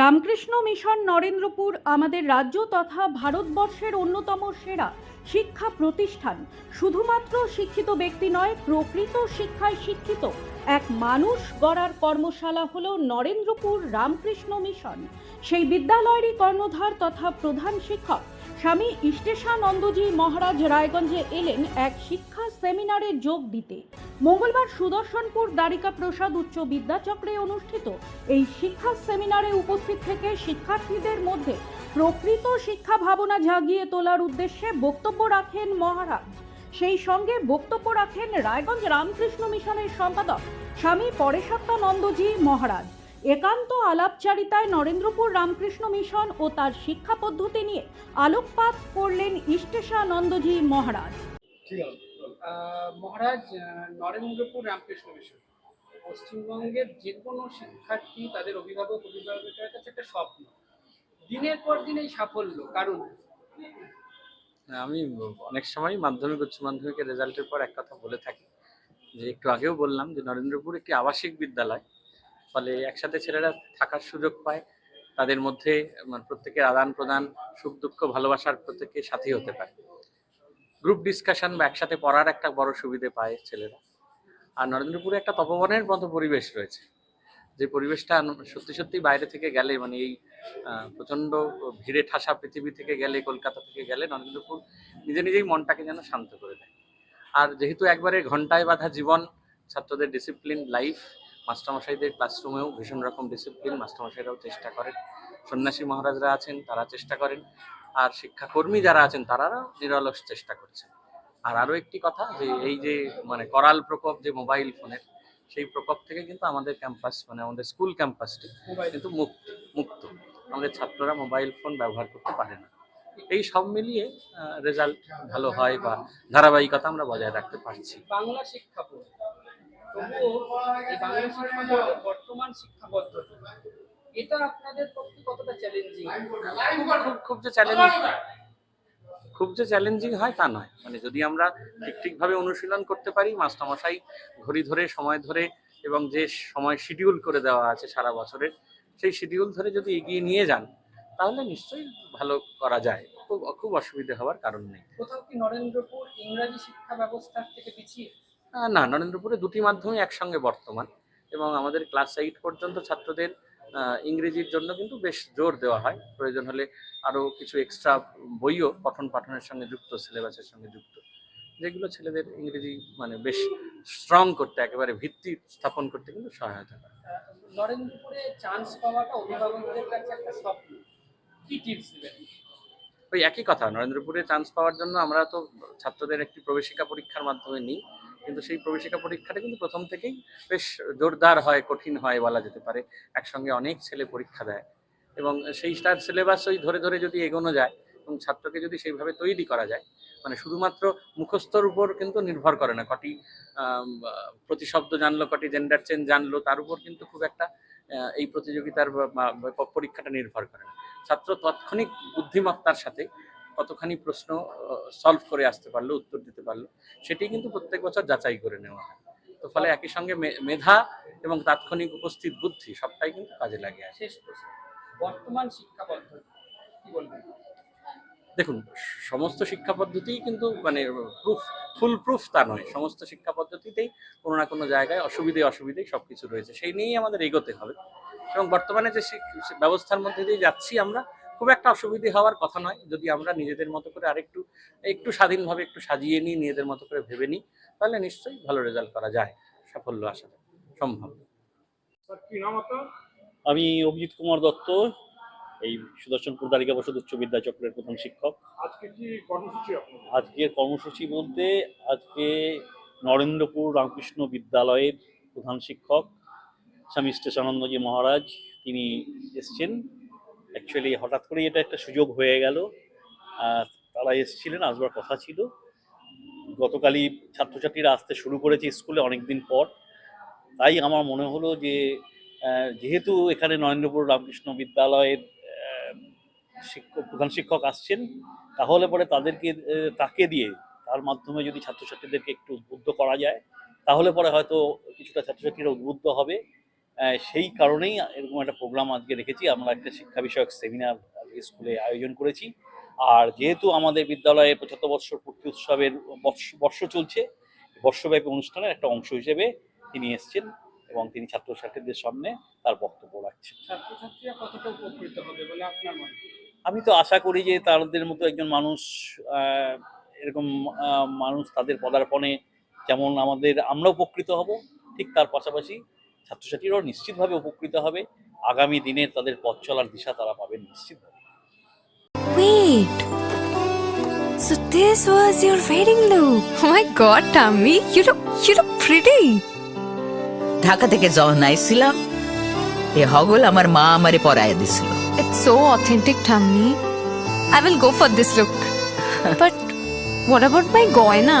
Ramakrishna mission Narendrapur আমাদের রাজ্য তথা ভারতবর্ষের অন্যতম সেরা শিক্ষা প্রতিষ্ঠান। শুধুমাত্র শিক্ষিত ব্যক্তি নয়, প্রকৃত শিক্ষায় শিক্ষিত এক মানুষ গড়ার কর্মশালা হল নরেন্দ্রপুর রামকৃষ্ণ মিশন। সেই বিদ্যালয়েরই কর্ণধার তথা প্রধান শিক্ষক স্বামী ইষ্টেশানন্দজি মহারাজ রায়গঞ্জে এলেন এক শিক্ষা সেমিনারে যোগ দিতে। মঙ্গলবার সুদর্শনপুর দ্বারিকা প্রসাদ উচ্চ বিদ্যাচক্রে অনুষ্ঠিত এই শিক্ষা সেমিনারে উপস্থিত থেকে শিক্ষার্থীদের মধ্যে প্রকৃত শিক্ষা ভাবনা জাগিয়ে তোলার উদ্দেশ্যে বক্তব্য রাখেন মহারাজ। সেই সঙ্গে বক্তব্য রাখেন রায়গঞ্জ রামকৃষ্ণ মিশনের সম্পাদক স্বামী পরেশাত্মানন্দজি মহারাজ। একান্ত আলাপচারিতায় নরেন্দ্রপুর রামকৃষ্ণ মিশন ও তার শিক্ষা পদ্ধতি নিয়ে আলোকপাত করলেন ইষ্টেশানন্দজি মহারাজ। মহারাজ নরেন্দ্রপুর রামকৃষ্ণ মিশন পশ্চিমবঙ্গের যে কোনো শিক্ষার্থী তাদের অভিভাবক অভিভাবকের কাছে একটা স্বপ্ন। দিনের পর দিন এই সাফল্য কারণ? হ্যাঁ, আমি অনেক সময় মাধ্যমিক উচ্চ মাধ্যমিকের রেজাল্টের পর এক কথা বলে থাকি। যে একটু আগেও বললাম যে নরেন্দ্রপুর একটি আবাসিক বিদ্যালয়। ফলে একসাথে ছেলেরা থাকার সুযোগ পায়। তাদের মধ্যে মানে প্রত্যেকের আদান প্রদান সুখ দুঃখ ভালোবাসার প্রত্যেকের সাথী হতে পারে। গ্রুপ ডিসকাশন বা একসাথে পড়ার একটা বড় সুবিধে পায় ছেলেরা। আর নরেন্দ্রপুরে একটা তপবনের মতো পরিবেশ রয়েছে, যে পরিবেশটা সত্যি সত্যি বাইরে থেকে গেলে মানে এই প্রচণ্ড ভিড়ে ঠাসা পৃথিবী থেকে গেলে, কলকাতা থেকে গেলে, নরেন্দ্রপুর নিজে নিজেই মনটাকে যেন শান্ত করে দেয়। আর যেহেতু একবারে ঘন্টায় বাঁধা জীবন, ছাত্রদের ডিসিপ্লিন লাইফ মাস্টারমশাইদের ক্লাসরুমেও ভীষণ রকম ডিসিপ্লিন মাস্টারমশাইরাও চেষ্টা করেন, সন্ন্যাসী মহারাজরা আছেন, তারা চেষ্টা করেন। আর শিক্ষাকর্মী যারা আছেন তারাও নিরলস চেষ্টা করছেন। আর আরও একটি কথা যে এই যে মানে করাল প্রকোপ যে মোবাইল ফোনের সেই প্রকোপ থেকে কিন্তু আমাদের ক্যাম্পাস মানে আমাদের স্কুল ক্যাম্পাসটি কিন্তু মুক্ত মুক্ত। আমাদের ছাত্ররা মোবাইল ফোন ব্যবহার করতে পারে না। এই সব মিলিয়ে রেজাল্ট ভালো হয় বা ধারাবাহিকতা আমরা বজায় রাখতে পারছি। বাংলা শিক্ষা বর্তমান শিক্ষা পদ্ধতি এটা আপনাদের খুব খুব যে চ্যালেঞ্জিং খুব যে চ্যালেঞ্জিং হয় তা নয়। মানে যদি আমরা ঠিক ঠিকভাবে অনুশীলন করতে পারি মাস্টারমশাই ঘড়ি ধরে সময় ধরে এবং যে সময় শিডিউল করে দেওয়া আছে সারা বছরের সেই শিডিউল ধরে যদি এগিয়ে নিয়ে যান তাহলে নিশ্চয়ই ভালো করা যায়। খুব খুব অসুবিধে হওয়ার কারণ নেই। কোথাও কি নরেন্দ্রপুর ইংরাজি শিক্ষা ব্যবস্থার থেকে পিছিয়ে? না নরেন্দ্রপুরে দুটি মাধ্যমে একসঙ্গে বর্তমান এবং আমাদের ক্লাস এইট পর্যন্ত ছাত্রদের ইংরেজির জন্য কিন্তু বেশ জোর দেওয়া হয়। প্রয়োজন হলে আরও কিছু এক্সট্রা বইও পঠন পাঠনের সঙ্গে যুক্ত সিলেবাসের সঙ্গে যুক্ত। যেগুলো ছেলেদের ইংরেজি মানে বেশ স্ট্রং করতে একেবারে ভিত্তি স্থাপন করতে কিন্তু সহায়তা করে। নরেন্দ্রপুরে চান্স পাওয়াটা অভিভাবকদের কাছে একটা স্বপ্ন। কি টিপস দেবেন? ওই একই কথা নরেন্দ্রপুরে চান্স পাওয়ার জন্য আমরা তো ছাত্রদের একটি প্রবেশিকা পরীক্ষার মাধ্যমে নিই। কিন্তু সেই প্রবেশিকা পরীক্ষাটা কিন্তু প্রথম থেকেই বেশ জোরদার হয়, কঠিন হয় বলা যেতে পারে। একসঙ্গে অনেক ছেলে পরীক্ষা দেয় এবং সেইটার সিলেবাস ওই ধরে ধরে যদি এগোনো যায় এবং ছাত্রকে যদি সেইভাবে তৈরি করা যায় মানে শুধুমাত্র মুখস্থর উপর কিন্তু নির্ভর করে না। কটি প্রতিশব্দ জানলো, কটি জেন্ডার চেঞ্জ জানলো, তার উপর কিন্তু খুব একটা এই প্রতিযোগিতার পরীক্ষাটা নির্ভর করে না। ছাত্র তাৎক্ষণিক বুদ্ধিমত্তার সাথে কতখানি প্রশ্ন সলভ করে আসতে পারল উত্তর দিতে পারল সেটি কিন্তু প্রত্যেক বছর যাচাই করে নেওয়া হয়। তো ফলে একই সঙ্গে মেধা এবং তাৎক্ষণিক উপস্থিত বুদ্ধি সবটাই কিন্তু কাজে লাগে শেষ প্রশ্ন। বর্তমান শিক্ষা পদ্ধতি কি বলবেন? দেখুন সমস্ত শিক্ষা পদ্ধতিই কিন্তু মানে প্রুফ ফুল প্রুফ তা নয়। সমস্ত শিক্ষা পদ্ধতিতেই কোনো না কোনো জায়গায় অসুবিধে অসুবিধে সব কিছু রয়েছে। সেই নিয়েই আমাদের এগোতে হবে। এবং বর্তমানে যে ব্যবস্থার মধ্যে দিয়ে যাচ্ছি আমরা খুব একটা অসুবিধে হওয়ার কথা নয়। যদি আমরা নিজেদের মতো করে আরেকটু একটু স্বাধীনভাবে একটু সাজিয়ে নিই নিজেদের মতো করে ভেবে নিই তাহলে নিশ্চয়ই ভালো রেজাল্ট করা যায়। সাফল্য আসা সম্ভব। আমি অভিজিৎ কুমার দত্ত এই সুদর্শনপুর দারিকা বসত উচ্চ বিদ্যাচক্রের প্রধান শিক্ষক। আজকে কি কর্মসূচি আজকের কর্মসূচি বলতে আজকে নরেন্দ্রপুর রামকৃষ্ণ বিদ্যালয়ের প্রধান শিক্ষক স্বামী স্টেশানন্দজি মহারাজ তিনি এসছেন। অ্যাকচুয়ালি হঠাৎ করেই এটা একটা সুযোগ হয়ে গেল। তারা এসেছিলেন, আসবার কথা ছিল। গতকালই ছাত্রছাত্রীরা আসতে শুরু করেছে স্কুলে অনেকদিন পর। তাই আমার মনে হলো যে যেহেতু এখানে নরেন্দ্রপুর রামকৃষ্ণ বিদ্যালয়ের শিক্ষক, প্রধান শিক্ষক আসছেন, তাহলে পরে তাদেরকে তাকে দিয়ে তার মাধ্যমে যদি ছাত্রছাত্রীদেরকে একটু উদ্বুদ্ধ করা যায়, তাহলে পরে হয়তো কিছুটা ছাত্রছাত্রীরা উদ্বুদ্ধ হবে। সেই কারণেই এরকম একটা প্রোগ্রাম আজকে রেখেছি। আমরা একটা শিক্ষা বিষয়ক সেমিনার স্কুলে আয়োজন করেছি। আর যেহেতু আমাদের বিদ্যালয়ে পঁচাত্তর বৎসর পূর্তি উৎসবের বর্ষ চলছে বর্ষব্যাপী অনুষ্ঠানের একটা অংশ হিসেবে তিনি এসছেন এবং তিনি ছাত্রছাত্রীদের সামনে তার বক্তব্য রাখছেন। ছাত্রছাত্রীরা কতটা উপকৃত হবে বলে আপনার? আমি তো আশা করি যে তাদের মতো একজন মানুষ এরকম মানুষ তাদের পদার্পণে যেমন আমাদের আমরা উপকৃত হব ঠিক তার পাশাপাশি ছাত্রছাত্রীরাও নিশ্চিতভাবে উপকৃত হবে আগামী দিনে তাদের পথ চলার দিশা তারা পাবেন নিশ্চিতভাবে Wait. So this was your wedding look. Oh my god, Tammy, you look you look pretty. Dhaka থেকে যখন আইছিলাম এ হগল আমার মা আমারে পরায় দিছিল It's so authentic, Tammy. I will go for this look. but what about my goina?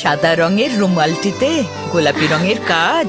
সাদা রঙের রুমালটিতে গোলাপি রঙের কাজ